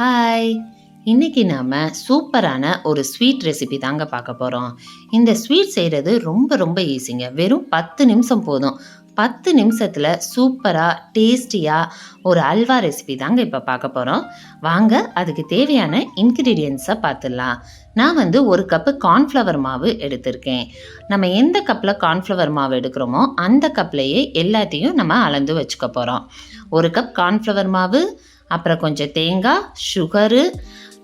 Hi இன்னைக்கு நாம் சூப்பரான ஒரு ஸ்வீட் ரெசிபி தாங்க பார்க்க போகிறோம் இந்த ஸ்வீட் செய்கிறது ரொம்ப ரொம்ப ஈஸிங்க வெறும் பத்து நிமிஷம் போதும். பத்து நிமிஷத்தில் சூப்பராக டேஸ்டியாக ஒரு அல்வா ரெசிபி தாங்க இப்போ பார்க்க போகிறோம் வாங்க அதுக்கு தேவையான இன்க்ரீடியன்ஸை பார்த்துடலாம் நான் வந்து ஒரு கப்பு கார்ன்ஃப்ளவர் மாவு எடுத்திருக்கேன். நம்ம எந்த கப்பில் கார்ன்ஃப்ளவர் மாவு எடுக்கிறோமோ அந்த கப்லேயே எல்லாத்தையும் நம்ம அளந்து வச்சுக்க போகிறோம் ஒரு கப் கார்ன்ஃப்ளவர் மாவு அப்புறம் கொஞ்சம் தேங்காய் சுகரு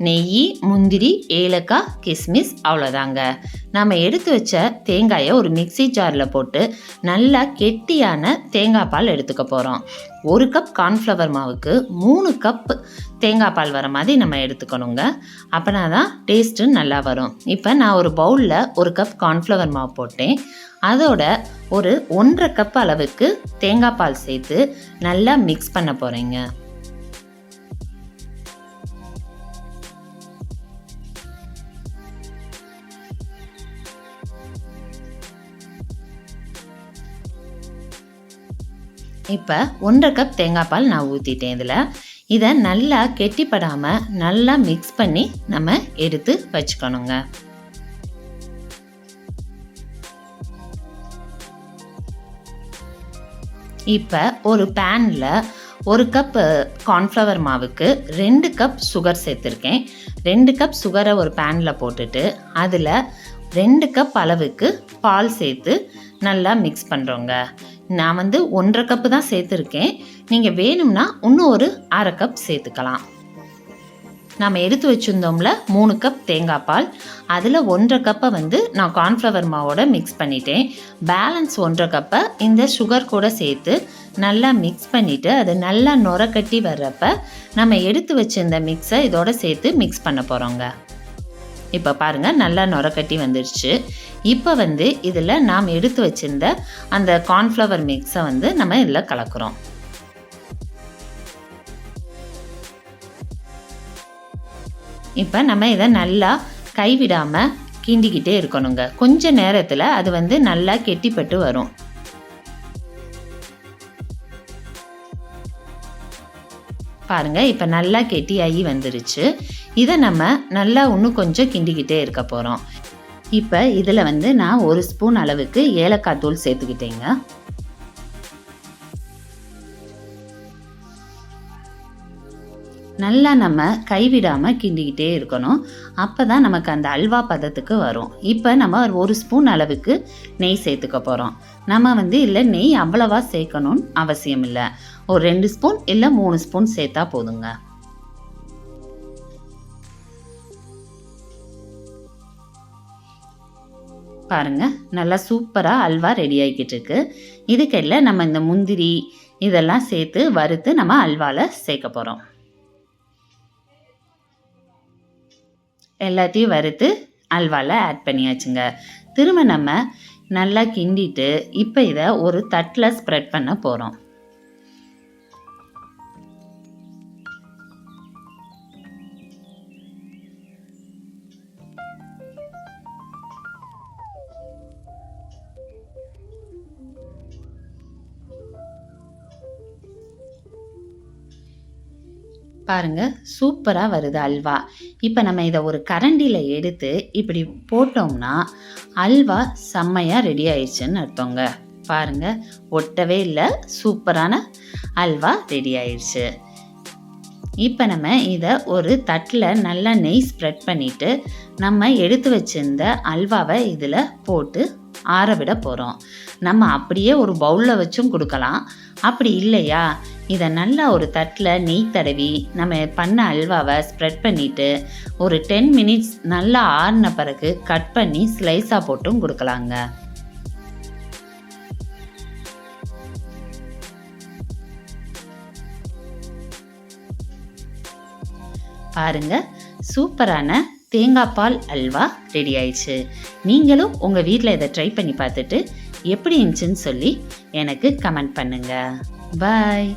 நெய் முந்திரி ஏலக்காய் கிஸ்மிஸ் அவ்வளோதாங்க. நம்ம எடுத்து வச்ச தேங்காயை ஒரு மிக்ஸி ஜாரில் போட்டு நல்லா கெட்டியான தேங்காய் பால் எடுத்துக்க போகிறோம் ஒரு கப் கார்ன்ஃப்ளவர் மாவுக்கு மூணு கப் தேங்காய் பால் வர மாதிரி நம்ம எடுத்துக்கணுங்க. அப்போனா தான் டேஸ்ட்டு நல்லா வரும். இப்போ நான் ஒரு பவுலில் ஒரு கப் கார்ன்ஃப்ளவர் மாவு போட்டேன். அதோட ஒரு ஒன்றரை கப் அளவுக்கு தேங்காய் பால் சேர்த்து நல்லா மிக்ஸ் பண்ண போகிறேங்க இப்போ ஒன்றரை கப் தேங்காய் பால் நான் ஊற்றிட்டேன் இதில். இதை நல்லா கெட்டிப்படாமல் நல்லா மிக்ஸ் பண்ணி நம்ம எடுத்து வச்சுக்கணுங்க. இப்போ ஒரு பேனில் ஒரு கப் கார்ன்ஃப்ளவர் மாவுக்கு ரெண்டு கப் சுகர் சேர்த்துருக்கேன். ரெண்டு கப் சுகரை ஒரு பேனில் போட்டுட்டு அதில் ரெண்டு கப் அளவுக்கு பால் சேர்த்து நல்லா மிக்ஸ் பண்ணுறோங்க நான் வந்து ஒன்றரை கப்பு தான் சேர்த்துருக்கேன். நீங்கள் வேணும்னா இன்னும் ஒரு அரை கப் சேர்த்துக்கலாம். நம்ம எடுத்து வச்சுருந்தோம்ல மூணு கப் தேங்காய் பால். அதில் ஒன்றரை கப்பை வந்து நான் கார்ன்ஃப்ளவர் மாவோட மிக்ஸ் பண்ணிட்டேன். பேலன்ஸ் ஒன்றரை கப்பை இந்த சுகர் கூட சேர்த்து நல்லா மிக்ஸ் பண்ணிவிட்டு அது நல்லா நுர கட்டி வர்றப்ப நம்ம எடுத்து வச்சிருந்த மிக்ஸை இதோட சேர்த்து மிக்ஸ் பண்ண போகிறோங்க இப்போ பாருங்கள் நல்லா நுரக்கட்டி வந்துடுச்சு இப்போ வந்து இதில் நாம் எடுத்து வச்சிருந்த அந்த கார்ன்ஃப்ளவர் மிக்ஸை வந்து நம்ம இதில் கலக்கிறோம். இப்போ நம்ம இதை நல்லா கைவிடாமல் கிண்டிக்கிட்டே இருக்கணுங்க. கொஞ்ச நேரத்தில் அது வந்து நல்லா கெட்டிப்பட்டு வரும். பாருங்க இப்போ நல்லா கெட்டியாகி வந்துருச்சு. இதை நம்ம நல்லா இன்னும் கொஞ்சம் கிண்டிக்கிட்டே இருக்க போகிறோம் இப்போ இதில் வந்து நான் ஒரு ஸ்பூன் அளவுக்கு ஏலக்காய் தூள் சேர்த்துக்கிட்டேங்க. நல்லா நம்ம கைவிடாமல் கிண்டிக்கிட்டே இருக்கணும். அப்போ தான் நமக்கு அந்த அல்வா பதத்துக்கு வரும். இப்போ நம்ம ஒரு ஸ்பூன் அளவுக்கு நெய் சேர்த்துக்க போகிறோம் நம்ம வந்து இல்லை நெய் அவ்வளவா சேர்க்கணும்னு அவசியம் இல்லை. ஒரு ரெண்டு ஸ்பூன் இல்லை மூணு ஸ்பூன் சேர்த்தா போதுங்க. பாருங்க நல்லா சூப்பராக அல்வா ரெடி ஆகிக்கிட்டு இருக்கு. இதுக்கெல்லாம் நம்ம இந்த முந்திரி இதெல்லாம் சேர்த்து வறுத்து நம்ம அல்வாவில் சேர்க்க போகிறோம் எல்லாத்தையும் வறுத்து அல்வாவில் ஆட் பண்ணியாச்சுங்க. திரும்ப நம்ம நல்லா கிண்டிட்டு இப்போ இதை ஒரு தட்டில் ஸ்ப்ரெட் பண்ண போகிறோம் பாருங்க சூப்பராக வருது அல்வா. இப்போ நம்ம இதை ஒரு கரண்டியில் எடுத்து இப்படி போட்டோம்னா அல்வா செம்மையாக ரெடி ஆயிடுச்சுன்னு அர்த்தங்க. பாருங்க ஒட்டவே இல்லை சூப்பரான அல்வா ரெடி ஆயிடுச்சு. இப்போ நம்ம இதை ஒரு தட்டில் நல்லா நெய் ஸ்ப்ரெட் பண்ணிவிட்டு நம்ம எடுத்து வச்சிருந்த அல்வாவை இதில் போட்டு ஆற விட போகிறோம் நம்ம அப்படியே ஒரு பவுலில் வச்சும் கொடுக்கலாம். அப்படி இல்லையா? இதை நல்லா ஒரு தட்டில் நெய் தடவி நம்ம பண்ண அல்வாவை ஸ்ப்ரெட் பண்ணிவிட்டு ஒரு டென் மினிட்ஸ் நல்லா ஆறின பிறகு கட் பண்ணி ஸ்லைஸாக போட்டும் கொடுக்கலாங்க. பாருங்க. சூப்பரான தேங்காய் பால் அல்வா ரெடி ஆயிடுச்சு. நீங்களும் உங்கள் வீட்டில் இதை ட்ரை பண்ணி பார்த்துட்டு எப்படி இருந்துச்சுன்னு சொல்லி எனக்கு கமெண்ட் பண்ணுங்கள் பாய்